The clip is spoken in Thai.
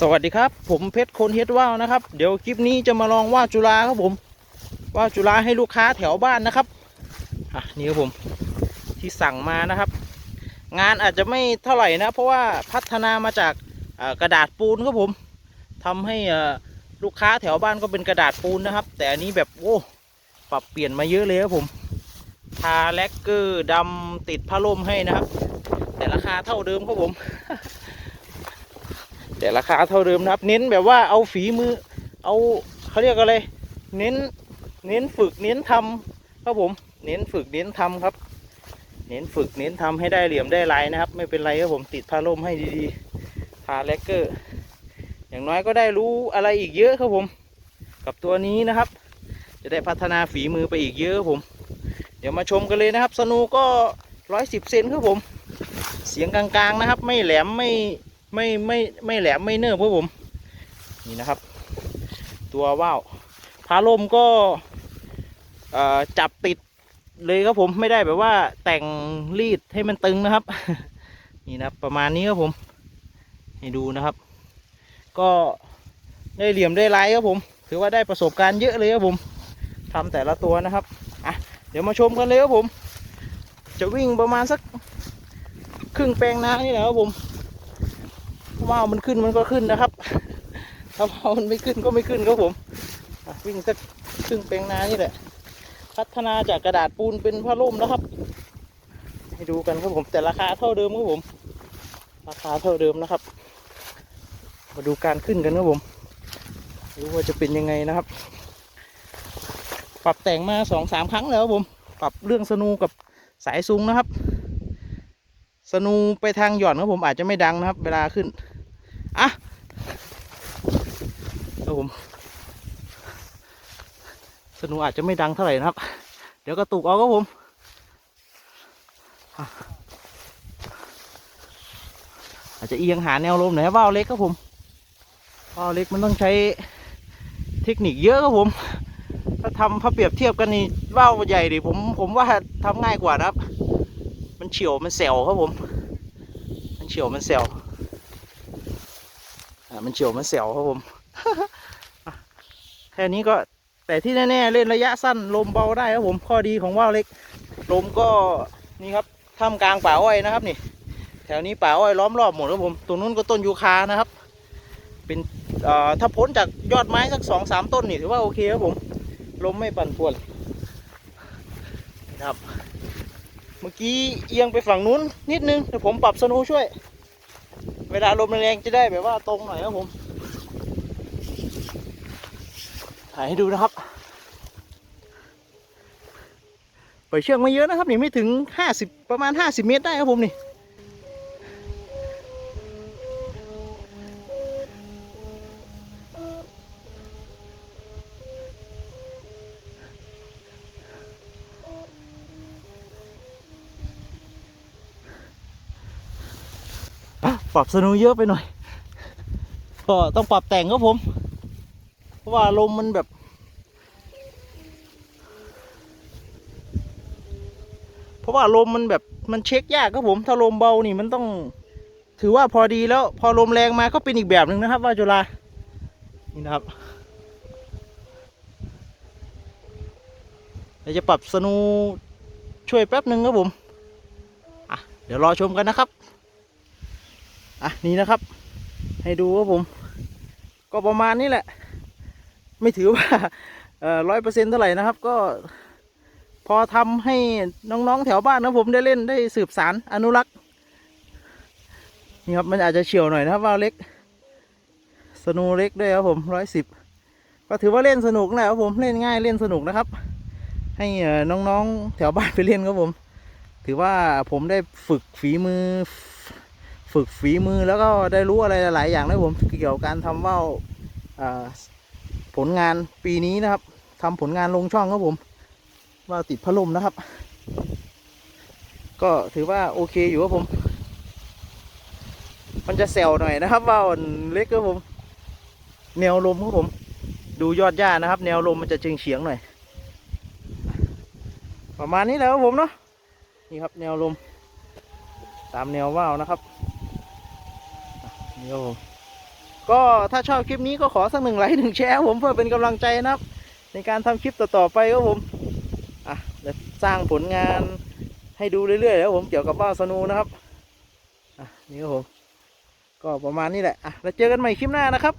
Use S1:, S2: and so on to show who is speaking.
S1: สวัสดีครับ ผมเพชรคนเฮดว่าวนะครับ เดี๋ยวคลิปนี้จะมาลองว่าดจุฬาครับผมว่าดจุฬาให้ลูกค้าแถวบ้านนะครับอะนี่ครับผมที่สั่งมานะครับ งานอาจจะไม่เท่าไหร่นะ เพราะว่าพัฒนามาจากกระดาษปูนครับผมทำให้ลูกค้าแถวบ้านก็เป็นกระดาษปูนนะครับ แต่อันนี้แบบโอ้ปรับเปลี่ยนมาเยอะเลยครับผมทาแลกเกอร์ดำติดผ้าร่มให้นะครับ แต่ราคาเท่าเดิมครับผม แต่ราคาเท่าเดิมนะครับ เน้นแบบว่าเอาฝีมือ เอาเขาเรียกอะไร เน้น เน้นฝึกเน้นทำครับผม เน้นฝึกเน้นทำครับ เน้นฝึกเน้นทำให้ได้เหลี่ยมได้ลายนะครับ ไม่เป็นไรครับผมติดผ้าร่มให้ดีๆทาแลกเกอร์ อย่างน้อยก็ได้รู้อะไรอีกเยอะครับผม กับตัวนี้นะครับ จะได้พัฒนาฝีมือไปอีกเยอะครับผม เดี๋ยวมาชมกันเลยนะครับ สนูก็ร้อยสิบเซนครับผม เสียงกลางๆนะครับ ไม่แหลมไม่ ไม่ไม่ไม่แหลมไม่เนิบครับผม นี่นะครับ ตัวว่าวพาลมก็จับติดเลยครับผมไม่ได้แบบว่าแต่งรีดให้มันตึงนะครับ นี่นะประมาณนี้ครับผม ให้ดูนะครับ ก็ได้เหลี่ยมได้ลายครับผม ถือว่าได้ประสบการณ์เยอะเลยครับผมทำแต่ละตัวนะครับอะเดี๋ยวมาชมกันเลยครับผม จะวิ่งประมาณสักครึ่งแปลงนานี่แหละครับผม ว่าวมันขึ้นมันก็ขึ้นนะครับ ถ้าว่าวมันไม่ขึ้นก็ไม่ขึ้นครับผมวิ่งสักครึ่งแปลงนานี่แหละ พัฒนาจากกระดาษปูนเป็นผ้าร่มนะครับ ให้ดูกันครับผมแต่ราคาเท่าเดิมครับผม ราคาเท่าเดิมนะครับ มาดูการขึ้นกันครับผมรู้ว่าจะเป็นยังไงนะครับ ปรับแต่งมาสองสามครั้งแล้วครับผม ปรับเรื่องสนูกับสายซุงนะครับ สนูไปทางหย่อนครับผมอาจจะไม่ดังนะครับ เวลาขึ้น อะครับผมสนูอาจจะไม่ดังเท่าไหร่นะครับ เดี๋ยวกระตุกเอาครับผมอาจจะเอียงหาแนวลมหน่อยครับว่าวเล็กครับผมว่าวเล็กมันต้องใช้เทคนิคเยอะครับผม ถ้าทำถ้าเปรียบเทียบกันนี่ว่าวใหญ่ดิผมผมว่าทำง่ายกว่านะครับ มันเฉียวมันแซวครับผม มันเฉียวมันแซว มันเฉียวมันแซวครับผม แค่นี้ก็แต่ที่แน่ๆเล่นระยะสั้นลมเบาได้ครับผมข้อดีของว่าวเล็ก ลมก็นี่ครับท่ามกลางป่าอ้อยนะครับนี่ แถวนี้ป่าอ้อยล้อมรอบหมดครับผมตรงนู้นก็ต้นยูคานะครับ เป็นถ้าพ้นจากยอดไม้สักสองสามต้นนี่ถือว่าโอเคครับผมลมไม่ปั่นป่วนนะครับ เมื่อกี้เอียงไปฝั่งนู้นนิดนึงเดี๋ยวผมปรับสนูช่วย วลาลมแรงๆจะได้แบบว่าตรงหน่อยครับผม ถ่ายให้ดูนะครับปล่อยเชือกไม่เยอะนะครับนี่ไม่ถึงห้าสิบประมาณห้าสิบเมตรได้ครับผมนี่ ปรับสนูเยอะไปหน่อย ก็ต้องปรับแต่งครับผม เพราะว่าลมมันแบบ เพราะว่าลมมันแบบมันเช็คยากครับผม ถ้าลมเบานี่มันต้อง ถือว่าพอดีแล้ว พอลมแรงมาก็เป็นอีกแบบหนึ่งนะครับ ว่าจุฬานี่นะครับเดี๋ยวจะปรับสนูช่วยแป๊บหนึ่งครับผม อะ เดี๋ยวรอชมกันนะครับ อะนี่นะครับ ให้ดูครับผม ก็ประมาณนี้แหละ ไม่ถือว่าร้อยเปอร์เซ็นต์เท่าไหร่นะครับ ก็ พอทำให้น้องๆแถวบ้านนะผมได้เล่นได้สืบสารอนุรักษ์นี่ครับมันอาจจะเฉียวหน่อยนะครับว่าเล็ก สนูเล็กด้วยครับผมร้อยสิบก็ถือว่าเล่นสนุกนะครับผมเล่นง่ายเล่นสนุกนะครับ ให้น้องๆแถวบ้านไปเล่นครับผม ถือว่าผมได้ฝึกฝีมือ ฝึกฝีมือแล้วก็ได้รู้อะไรหลาย ๆ อย่างนะผมเกี่ยวกับการทำว่าวผลงานปีนี้นะครับทำผลงานลงช่องครับผมว่าวติดพัดลมนะครับ ก็ถือว่าโอเคอยู่ครับผม มันจะแซวหน่อยนะครับว่าวเล็กครับผม แนวลมครับผม ดูยอดหญ้านะครับ แนวลมมันจะเชิงเฉียงหน่อย ประมาณนี้แล้วครับผมเนาะนี่ครับแนวลมตามแนวว่าวนะครับ นี่ครับผมก็ถ้าชอบคลิปนี้ก็ขอสักหนึ่งไลค์หนึ่งแชร์ผมเพื่อเป็นกำลังใจนะครับ ในการทำคลิปต่อๆไปครับผมอะเดี๋ยวสร้างผลงานให้ดูเรื่อยๆแล้วผมเกี่ยวกับบ้าสนูนะครับอะนี่ครับผมก็ประมาณนี้แหละอะแล้วเจอกันใหม่คลิปหน้านะครับ